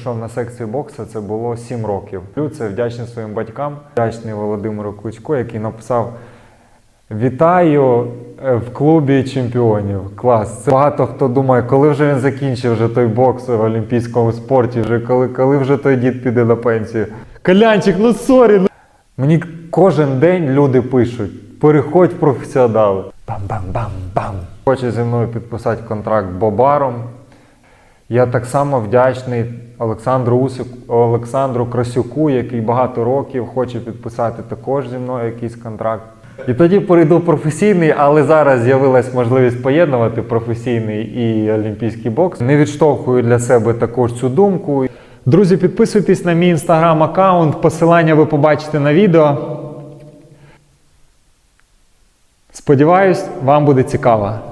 пішов на секцію боксу, це було 7 років. Це вдячний своїм батькам, вдячний Володимиру Кличко, який написав Вітаю е, в клубі чемпіонів. Клас. Це багато хто думає, коли вже він закінчив вже той бокс в олімпійському спорті, вже коли, коли вже той дід піде на пенсію. Колянчик, ну сорі. Ну. Мені кожен день люди пишуть: переходь в професіонали. Бам-бам-бам-бам. Хоче зі мною підписати контракт Бобаром. Я так само вдячний Олександру Усику, Олександру Красюку, який багато років хоче підписати також зі мною якийсь контракт. І тоді перейду професійний, але зараз з'явилась можливість поєднувати професійний і олімпійський бокс. Не відштовхую для себе також цю думку. Друзі, підписуйтесь на мій інстаграм аккаунт, посилання ви побачите на відео. Сподіваюсь, вам буде цікаво.